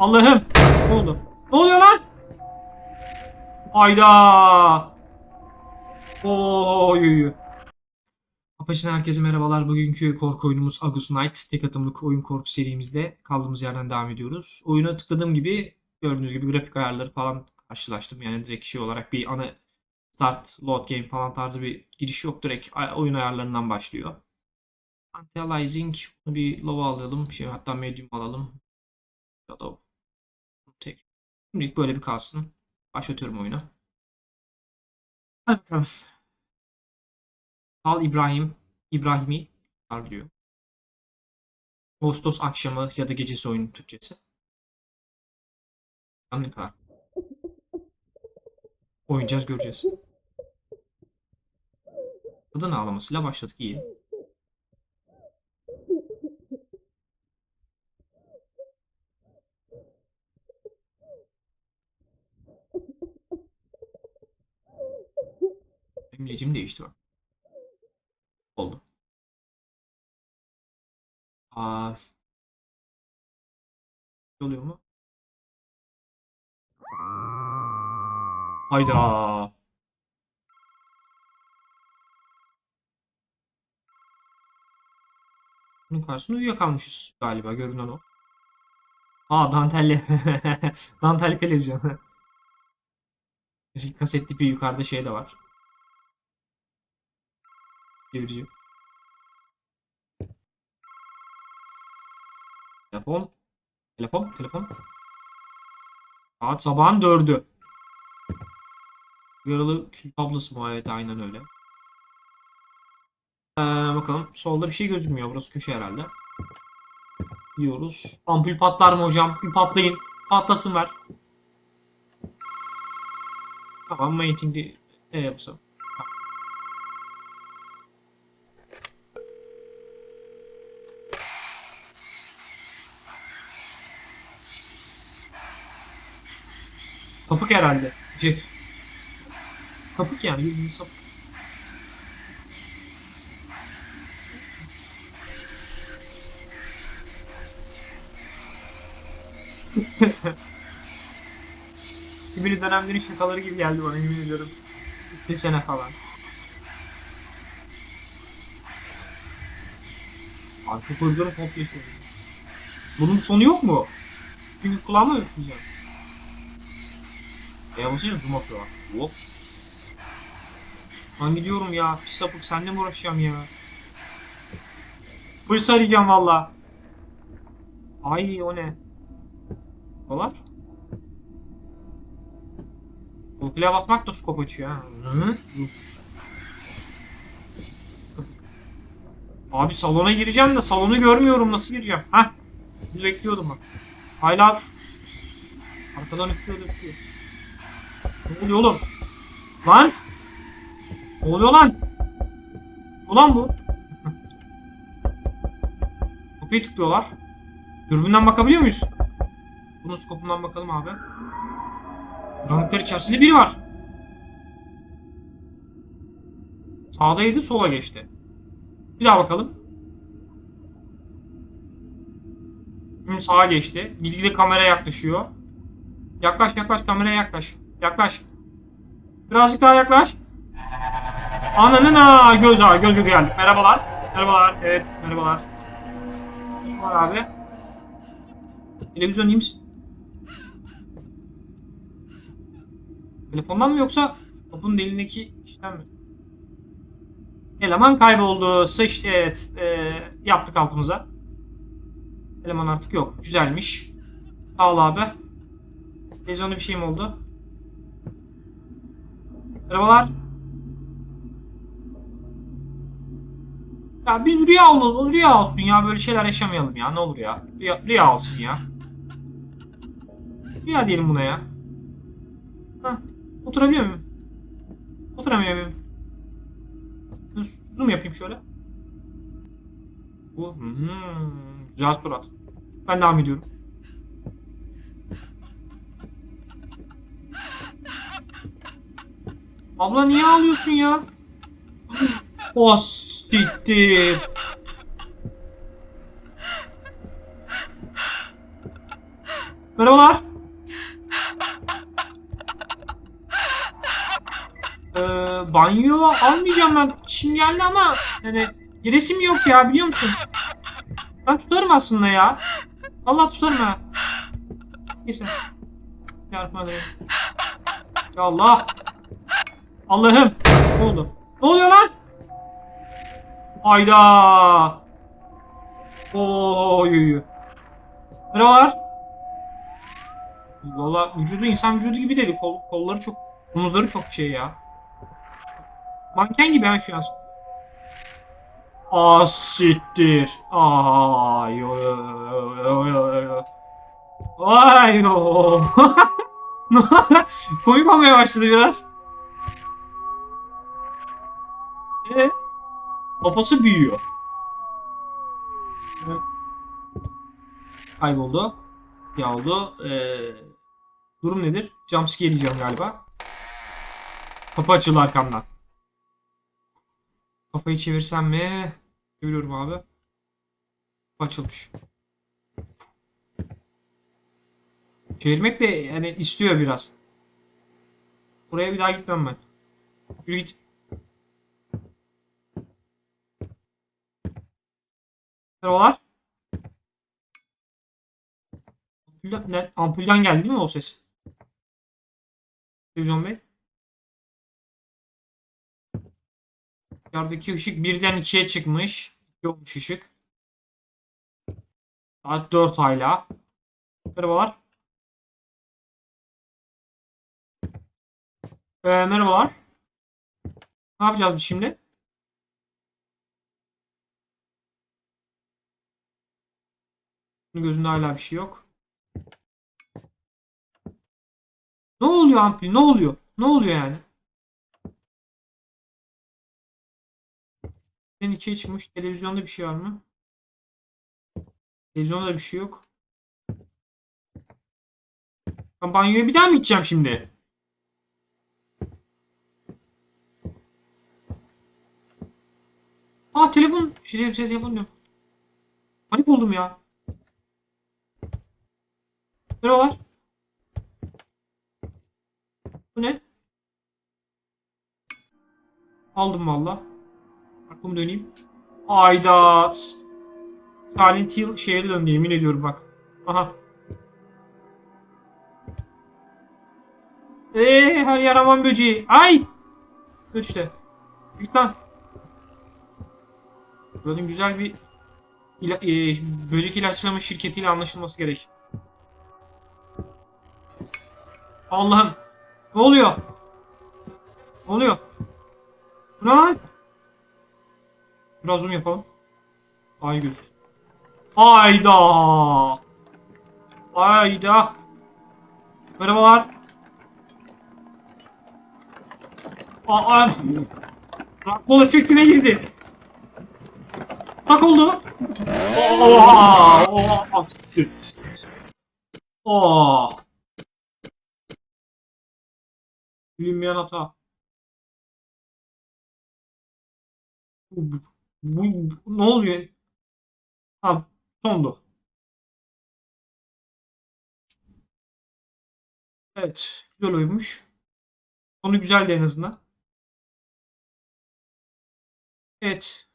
Allah'ım. Ne oldu? Ne oluyor lan? Hayda. Oy. Apache'den herkese merhabalar. Bugünkü korku oyunumuz Agus Knight. Tek atımlık oyun korku serimizde kaldığımız yerden devam ediyoruz. Oyuna tıkladığım gibi gördüğünüz gibi grafik ayarları falan karşılaştım. Yani direkt şey olarak bir ana start, load game falan tarzı bir giriş yok. Direkt oyun ayarlarından başlıyor. Anti-aliasing bunu bir low alalım. Şey, hatta medium alalım. Shadow. Şimdilik böyle bir kalsın. Başlatıyorum oyunu. Hadi bakalım. Sal İbrahim. İbrahimi diyor. Ağustos akşamı ya da gecesi oyunun Türkçesi. Tam ne kadar? Oynayacağız göreceğiz. Kadın ağlamasıyla başladık iyi. Bak. Oldu. Aa. Oluyor mu? Hayda. Bunun karşısında uyuyakalmışız galiba görünen o. Aa dantelli. dantelli televizyon. Eski kasetli bir yukarıda şey de var. Çevirici. Telefon. Telefon. Telefon. Saat sabahın dördü. Yaralı kül tablosu mu? Evet aynen öyle. Ee, bakalım. Solda bir şey gözükmüyor. Burası köşe herhalde. Diyoruz. Ampul patlar mı hocam? Bir patlayın. Patlatın ver. Tamam. Mainting'de ne yapsam? Sapık herhalde. Şey, sapık yani bildiğin sapık. Kimini dönemlerin şakaları gibi geldi bana yemin ediyorum. Bir sene falan. Arka koridoru komple yaşıyormuş. Bunun sonu yok mu? Çünkü kulağıma üfleyeceğim. E basınca zoom atıyor. Hop. Ben gidiyorum ya. Pis sapık seninle mi uğraşacağım ya? Polis arayacağım valla. Ay o ne? Dolar? Okula basmak da skop açıyor ha. Hı? Abi salona gireceğim de salonu görmüyorum. Nasıl gireceğim? Hah. Bekliyordum bak. Hala arkadan üflüyor üflüyor. Ne oluyor oğlum? Lan! Ne oluyor lan? Ulan bu. Kapıyı tıklıyorlar. Dürbünden bakabiliyor muyuz? Bunun skopundan bakalım abi. Karanlıklar içerisinde biri var. Sağdaydı sola geçti. Bir daha bakalım. Şimdi sağa geçti. Gitgide kamera yaklaşıyor. Yaklaş yaklaş kameraya yaklaş. Yaklaş. Birazcık daha yaklaş. Ananın ha göz ha göz göz geldi. Merhabalar. Merhabalar. Evet merhabalar. Var abi. Televizyon iyi misin? Telefondan mı yoksa topun elindeki işten mi? Eleman kayboldu. Sıç evet. E, yaptık altımıza. Eleman artık yok. Güzelmiş. Sağ ol abi. Televizyonda bir şey mi oldu? Merhabalar. Ya biz rüya olalım, rüya olsun ya böyle şeyler yaşamayalım ya ne olur ya. Rüya, rüya olsun ya. Rüya diyelim buna ya. Hah, oturabiliyor muyum? Oturamıyor muyum? Zoom yapayım şöyle. Bu hmm, güzel surat. Ben devam ediyorum. Abla niye ağlıyorsun ya? O siktir. Merhabalar. Ee, banyo almayacağım ben. Şimdi geldi ama yani resim yok ya biliyor musun? Ben tutarım aslında ya. Allah tutarım ha. Neyse. Bismillahirrahmanirrahim. Ya Allah. Allah'ım. Ne oldu? Ne oluyor lan? Hayda. Oy. Merhabalar. Valla vücudu insan vücudu gibi değil. Kol, kolları çok, omuzları çok şey ya. Manken gibi ben şu an. Aa siktir. Ay yo yo yo. Vay yo. Komik olmaya başladı biraz. E, kafası büyüyor. Kayboldu. Ya oldu. Ee, durum nedir? Jumpscare diyeceğim galiba. Kapı açıldı arkamdan. Kafayı çevirsem mi? Çeviriyorum abi. Kapı açılmış. Çevirmek de yani istiyor biraz. Buraya bir daha gitmem ben. Yürü git. Merhabalar. Ampulden, ampulden geldi değil mi o ses? Televizyon Bey. Yerdeki ışık birden ikiye çıkmış. İki olmuş ışık. Saat 4 hala. Merhabalar. Ee, merhabalar. Ne yapacağız şimdi? Gözünde hala bir şey yok. Ne oluyor ampul? Ne oluyor? Ne oluyor yani? Ben ikiye çıkmış. Televizyonda bir şey var mı? Televizyonda bir şey yok. Ben banyoya bir daha mı gideceğim şimdi? Aa telefon. Şey, şey, telefon diyorum. Panik oldum ya. Merhabalar. Bu ne? Aldım valla. Aklımı döneyim. Ayda. Silent Hill şeye döndü yemin ediyorum bak. Aha. Eee her yer aman böceği. Ay. Üçte. Git lan. Buranın güzel bir ila, e, böcek ilaçlama şirketiyle anlaşılması gerek. Allah'ım. Ne oluyor? Ne oluyor? Bu ne lan? Biraz zoom yapalım. Ay gözük. Hayda. Hayda. Merhabalar. Aa, Rockball efektine girdi. Stuck oldu. Oha! Oha! Oha! Bilinmeyen hata. Bu, bu, bu- ne oluyor? Ha, sondu. Evet, güzel oymuş. Sonu güzeldi en azından. Evet,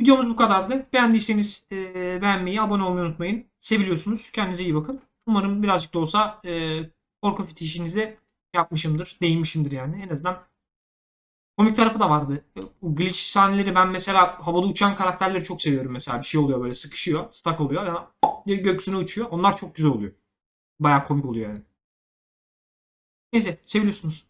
videomuz bu kadardı. Beğendiyseniz e, beğenmeyi, abone olmayı unutmayın. Seviliyorsunuz. Kendinize iyi bakın. Umarım birazcık da olsa e, korku fetişinize yapmışımdır, değinmişimdir yani. En azından komik tarafı da vardı. O glitch sahneleri ben mesela havada uçan karakterleri çok seviyorum mesela. Bir şey oluyor böyle sıkışıyor, stuck oluyor. Yani diye gökyüzüne uçuyor. Onlar çok güzel oluyor. Bayağı komik oluyor yani. Neyse, seviliyorsunuz.